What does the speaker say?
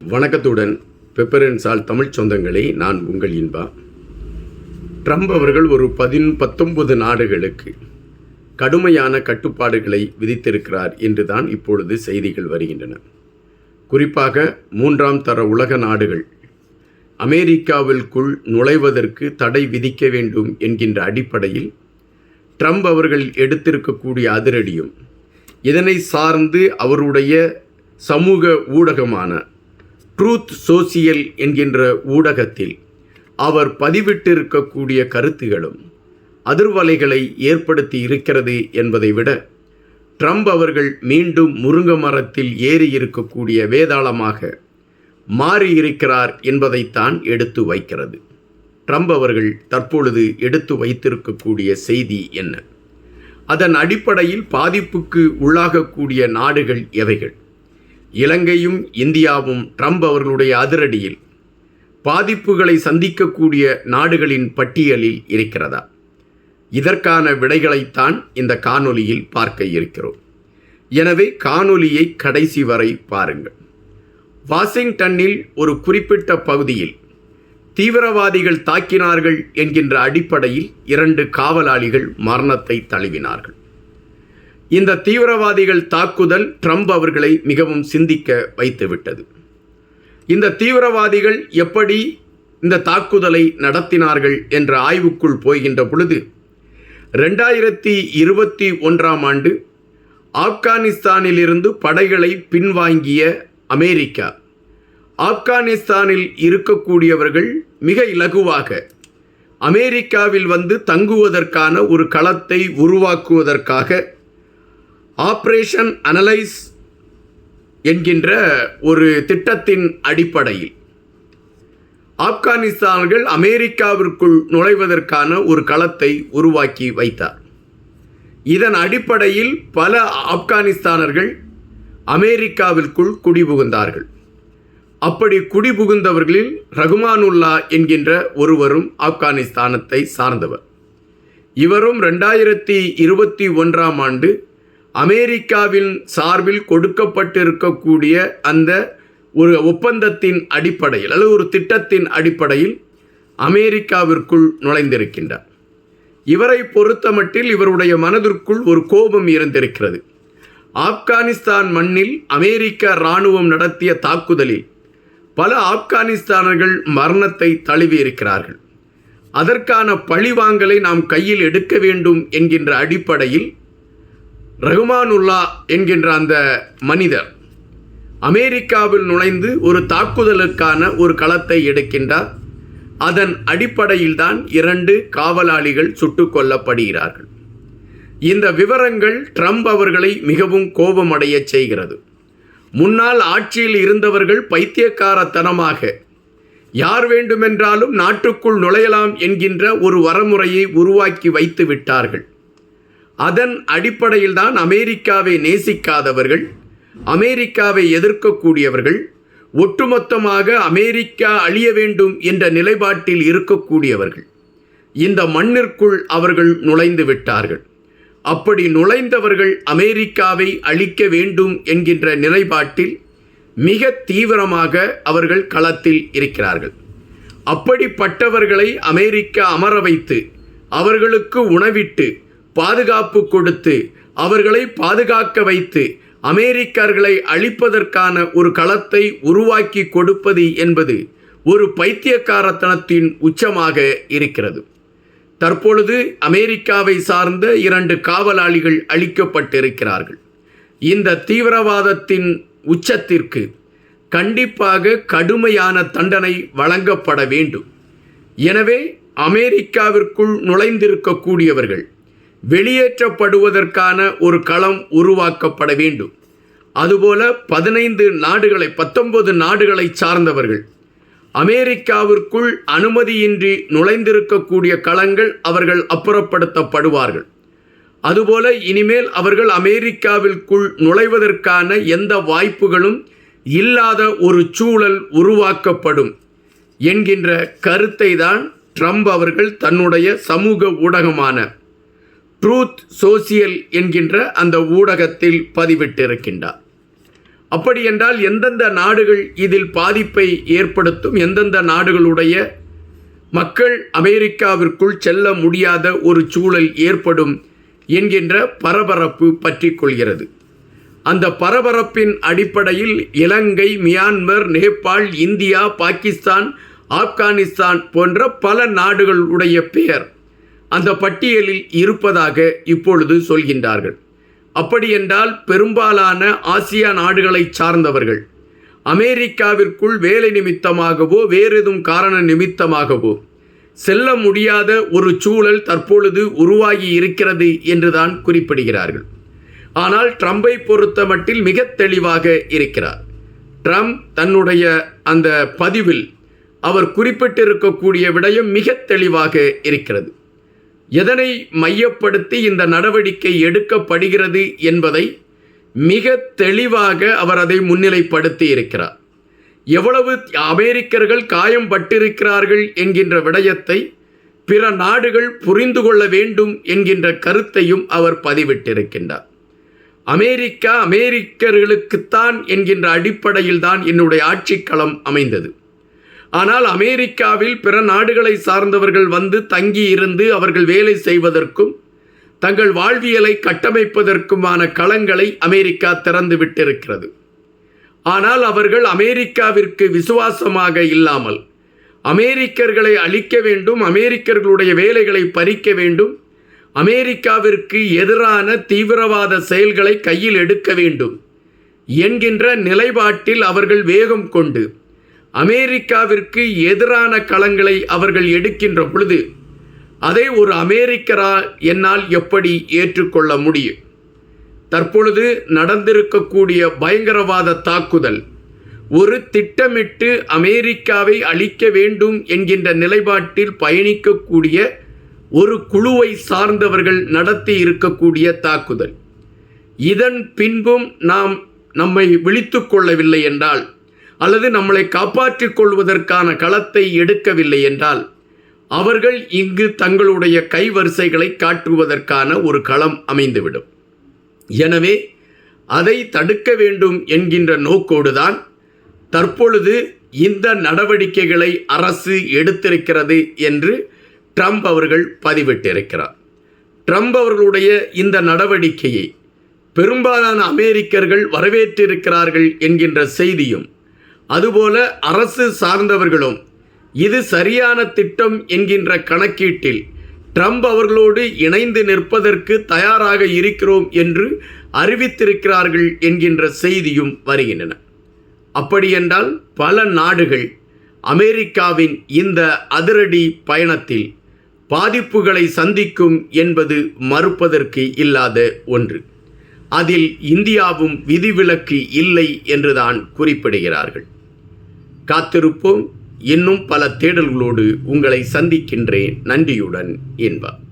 வணக்கத்துடன் பெப்பரன்ஸால் தமிழ் சொந்தங்களை நான் உங்கள் இன்பா. ட்ரம்ப் அவர்கள் ஒரு பதின் பத்தொன்பது நாடுகளுக்கு கடுமையான கட்டுப்பாடுகளை விதித்திருக்கிறார் என்றுதான் இப்பொழுது செய்திகள் வருகின்றன. குறிப்பாக மூன்றாம் தர உலக நாடுகள் அமெரிக்காவிற்குள் நுழைவதற்கு தடை விதிக்க வேண்டும் என்கின்ற அடிப்படையில் ட்ரம்ப் அவர்கள் எடுத்திருக்கக்கூடிய அதிரடியும் இதனை சார்ந்து அவருடைய சமூக ஊடகமான ட்ரூத் சோசியல் என்கின்ற ஊடகத்தில் அவர் பதிவிட்டிருக்கக்கூடிய கருத்துகளும் அதிர்வலைகளை ஏற்படுத்தி இருக்கிறது என்பதை விட ட்ரம்ப் அவர்கள் மீண்டும் முருங்க மரத்தில் ஏறி இருக்கக்கூடிய வேதாளமாக மாறியிருக்கிறார் என்பதைத்தான் எடுத்து வைக்கிறது. ட்ரம்ப் அவர்கள் தற்பொழுது எடுத்து வைத்திருக்கக்கூடிய செய்தி என்ன? அதன் அடிப்படையில் பாதிப்புக்கு உள்ளாகக்கூடிய நாடுகள் எவைகள்? இலங்கையும் இந்தியாவும் ட்ரம்ப் அவர்களுடைய அதிரடியில் பாதிப்புகளை சந்திக்கக்கூடிய நாடுகளின் பட்டியலில் இருக்கிறதா? இதற்கான விடைகளைத்தான் இந்த காணொலியில் பார்க்க இருக்கிறோம். எனவே காணொலியை கடைசி வரை பாருங்கள். வாஷிங்டனில் ஒரு குறிப்பிட்ட பகுதியில் தீவிரவாதிகள் தாக்கினார்கள் என்கின்ற அடிப்படையில் இரண்டு காவலாளிகள் மரணத்தை தழுவினார்கள். இந்த தீவிரவாதிகள் தாக்குதல் ட்ரம்ப் அவர்களை மிகவும் சிந்திக்க வைத்துவிட்டது. இந்த தீவிரவாதிகள் எப்படி இந்த தாக்குதலை நடத்தினார்கள் என்ற ஆய்வுக்குள் போகின்ற பொழுது ரெண்டாயிரத்தி இருபத்தி ஒன்றாம் ஆண்டு ஆப்கானிஸ்தானிலிருந்து படைகளை பின்வாங்கிய அமெரிக்கா ஆப்கானிஸ்தானில் இருக்கக்கூடியவர்கள் மிக இலகுவாக அமெரிக்காவில் வந்து தங்குவதற்கான ஒரு களத்தை உருவாக்குவதற்காக ஆப்ரேஷன் அனலைஸ் என்கின்ற ஒரு திட்டத்தின் அடிப்படையில் ஆப்கானிஸ்தான்கள் அமெரிக்காவிற்குள் நுழைவதற்கான ஒரு களத்தை உருவாக்கி வைத்தார். இதன் அடிப்படையில் பல ஆப்கானிஸ்தானர்கள் அமெரிக்காவிற்குள் குடிபுகுந்தார்கள். அப்படி குடிபுகுந்தவர்களில் ரகுமானுல்லா என்கின்ற ஒருவரும் ஆப்கானிஸ்தானத்தை சார்ந்தவர். இவரும் ரெண்டாயிரத்தி இருபத்தி ஒன்றாம் ஆண்டு அமெரிக்காவின் சார்பில் கொடுக்கப்பட்டிருக்கக்கூடிய அந்த ஒரு ஒப்பந்தத்தின் அடிப்படையில் அல்லது ஒரு திட்டத்தின் அடிப்படையில் அமெரிக்காவிற்குள் நுழைந்திருக்கின்றார். இவரை பொறுத்தமட்டில் இவருடைய மனதிற்குள் ஒரு கோபம் இருந்திருக்கிறது. ஆப்கானிஸ்தான் மண்ணில் அமெரிக்க இராணுவம் நடத்திய தாக்குதலில் பல ஆப்கானிஸ்தானர்கள் மரணத்தை தழுவியிருக்கிறார்கள். அதற்கான பழிவாங்கலை நாம் கையில் எடுக்க வேண்டும் என்கின்ற அடிப்படையில் ரகுமானுல்லா என்கின்ற அந்த மனிதர் அமெரிக்காவில் நுழைந்து ஒரு தாக்குதலுக்கான ஒரு களத்தை எடுக்கின்றார். அதன் அடிப்படையில்தான் இரண்டு காவலாளிகள் சுட்டு கொல்லப்படுகிறார்கள். இந்த விவரங்கள் ட்ரம்ப் அவர்களை மிகவும் கோபமடைய செய்கிறது. முன்னால் ஆட்சியில் இருந்தவர்கள் பைத்தியக்காரத்தனமாக யார் வேண்டுமென்றாலும் நாட்டுக்குள் நுழையலாம் என்கின்ற ஒரு வரமுறையை உருவாக்கி வைத்து விட்டார்கள். அதன் அடிப்படையில் தான் அமெரிக்காவை நேசிக்காதவர்கள் அமெரிக்காவை எதிர்க்கக்கூடியவர்கள் ஒட்டுமொத்தமாக அமெரிக்கா அழிய வேண்டும் என்ற நிலைப்பாட்டில் இருக்கக்கூடியவர்கள். இந்த மண்ணிற்குள் அவர்கள் நுழைந்து விட்டார்கள். அப்படி நுழைந்தவர்கள் அமெரிக்காவை அழிக்க வேண்டும் என்கின்ற நிலைப்பாட்டில் மிக தீவிரமாக அவர்கள் களத்தில் இருக்கிறார்கள். அப்படிப்பட்டவர்களை அமெரிக்கா அமர வைத்து அவர்களுக்கு உணவிட்டு பாதுகாப்பு கொடுத்து அவர்களை பாதுகாக்க வைத்து அமெரிக்கர்களை அழிப்பதற்கான ஒரு களத்தை உருவாக்கி கொடுப்பது என்பது ஒரு பைத்தியக்காரத்தனத்தின் உச்சமாக இருக்கிறது. தற்பொழுது அமெரிக்காவை சார்ந்த இரண்டு காவலாளிகள் அளிக்கப்பட்டிருக்கிறார்கள் இந்த தீவிரவாதத்தின் உச்சத்திற்கு கண்டிப்பாக கடுமையான தண்டனை வழங்கப்பட வேண்டும். எனவே அமெரிக்காவிற்குள் நுழைந்திருக்கக்கூடியவர்கள் வெளியேற்றப்படுவதற்கான ஒரு களம் உருவாக்கப்பட வேண்டும். அதுபோல பதினைந்து நாடுகளை பத்தொன்பது நாடுகளை சார்ந்தவர்கள். அமெரிக்காவிற்குள் அனுமதியின்றி நுழைந்திருக்கக்கூடிய களங்கள் அவர்கள் அப்புறப்படுத்தப்படுவார்கள். அதுபோல இனிமேல் அவர்கள் அமெரிக்காவிற்குள் நுழைவதற்கான எந்த வாய்ப்புகளும் இல்லாத ஒரு சூழல் உருவாக்கப்படும் என்கின்ற கருத்தை தான் ட்ரம்ப் அவர்கள் தன்னுடைய சமூக ஊடகமான ட்ரூத் சோசியல் என்கின்ற அந்த ஊடகத்தில் பதிவிட்டிருக்கின்றார். அப்படி என்றால் எந்தெந்த நாடுகள் இதில் பாதிப்பை ஏற்படுத்தும்? எந்தெந்த நாடுகளுடைய மக்கள் அமெரிக்காவிற்குள் செல்ல முடியாத ஒரு சூழல் ஏற்படும் என்கின்ற பரபரப்பு பற்றி கொள்கிறது. அந்த பரபரப்பின் அடிப்படையில் இலங்கை மியான்மர் நேபாள் இந்தியா பாகிஸ்தான் ஆப்கானிஸ்தான் போன்ற பல நாடுகளுடைய பெயர் அந்த பட்டியலில் இருப்பதாக இப்பொழுது சொல்கின்றார்கள். அப்படியென்றால் பெரும்பாலான ஆசியா நாடுகளை சார்ந்தவர்கள் அமெரிக்காவிற்குள் வேலை நிமித்தமாகவோ வேறெதும் காரண நிமித்தமாகவோ செல்ல முடியாத ஒரு சூழல் தற்பொழுது உருவாகி இருக்கிறது என்றுதான் குறிப்பிடுகிறார்கள். ஆனால் ட்ரம்பை பொறுத்த மட்டில் மிக தெளிவாக இருக்கிறார். ட்ரம்ப் தன்னுடைய அந்த பதிவில் அவர் குறிப்பிட்டிருக்கக்கூடிய விடயம் மிக தெளிவாக இருக்கிறது. எதனை மையப்படுத்தி இந்த நடவடிக்கை எடுக்கப்படுகிறது என்பதை மிக தெளிவாக அவர் அதை முன்னிலைப்படுத்தி இருக்கிறார். எவ்வளவு அமெரிக்கர்கள் காயம் பட்டிருக்கிறார்கள் என்கின்ற விடயத்தை பிற நாடுகள் புரிந்து கொள்ள வேண்டும் என்கின்ற கருத்தையும் அவர் பதிவிட்டிருக்கின்றார். அமெரிக்கா அமெரிக்கர்களுக்குத்தான் என்கின்ற அடிப்படையில் தான் என்னுடைய ஆட்சிக்களம் அமைந்தது. ஆனால் அமெரிக்காவில் பிற நாடுகளை சார்ந்தவர்கள் வந்து தங்கி இருந்து அவர்கள் வேலை செய்வதற்கும் தங்கள் வாழ்வியலை கட்டமைப்பதற்குமான களங்களை அமெரிக்கா திறந்து விட்டிருக்கிறது. ஆனால் அவர்கள் அமெரிக்காவிற்கு விசுவாசமாக இல்லாமல் அமெரிக்கர்களை அழிக்க வேண்டும் அமெரிக்கர்களுடைய வேலைகளை பறிக்க வேண்டும் அமெரிக்காவிற்கு எதிரான தீவிரவாத செயல்களை கையில் எடுக்க வேண்டும் என்கின்ற நிலைப்பாட்டில் அவர்கள் வேகம் கொண்டு அமெரிக்காவிற்கு எதிரான களங்களை அவர்கள் எடுக்கின்ற பொழுது அதை ஒரு அமெரிக்கரா என்னால் எப்படி ஏற்றுக்கொள்ள முடியும்? தற்பொழுது நடந்திருக்கக்கூடிய பயங்கரவாத தாக்குதல் ஒரு திட்டமிட்டு அமெரிக்காவை அழிக்க வேண்டும் என்கின்ற நிலைப்பாட்டில் பயணிக்கக்கூடிய ஒரு குழுவை சார்ந்தவர்கள் நடத்தி இருக்கக்கூடிய தாக்குதல். இதன் பின்பும் நாம் நம்மை விழித்து கொள்ளவில்லை என்றால் அல்லது நம்மளை காப்பாற்றிக் கொள்வதற்கான களத்தை எடுக்கவில்லை என்றால் அவர்கள் இங்கு தங்களுடைய கைவரிசைகளை காட்டுவதற்கான ஒரு களம் அமைந்துவிடும். எனவே அதை தடுக்க வேண்டும் என்கின்ற நோக்கோடுதான் தற்பொழுது இந்த நடவடிக்கைகளை அரசு எடுத்திருக்கிறது என்று ட்ரம்ப் அவர்கள் பதிவிட்டிருக்கிறார். ட்ரம்ப் அவர்களுடைய இந்த நடவடிக்கையை பெரும்பாலான அமெரிக்கர்கள் வரவேற்றிருக்கிறார்கள் என்கின்ற செய்தியும் அதுபோல அரசு சார்ந்தவர்களும் இது சரியான திட்டம் என்கின்ற கணக்கீட்டில் ட்ரம்ப் அவர்களோடு இணைந்து நிற்பதற்கு தயாராக இருக்கிறோம் என்று அறிவித்திருக்கிறார்கள் என்கின்ற செய்தியும் வருகின்றன. அப்படியென்றால் பல நாடுகள் அமெரிக்காவின் இந்த அதிரடி பயணத்தில் பாதிப்புகளை சந்திக்கும் என்பது மறுப்பதற்கு இல்லாத ஒன்று. அதில் இந்தியாவும் விதிவிலக்கு இல்லை என்றுதான் குறிப்பிடுகிறார்கள். காத்திருப்போம். இன்னும் பல தேடல்களோடு உங்களை சந்திக்கின்றேன். நன்றியுடன் என்பார்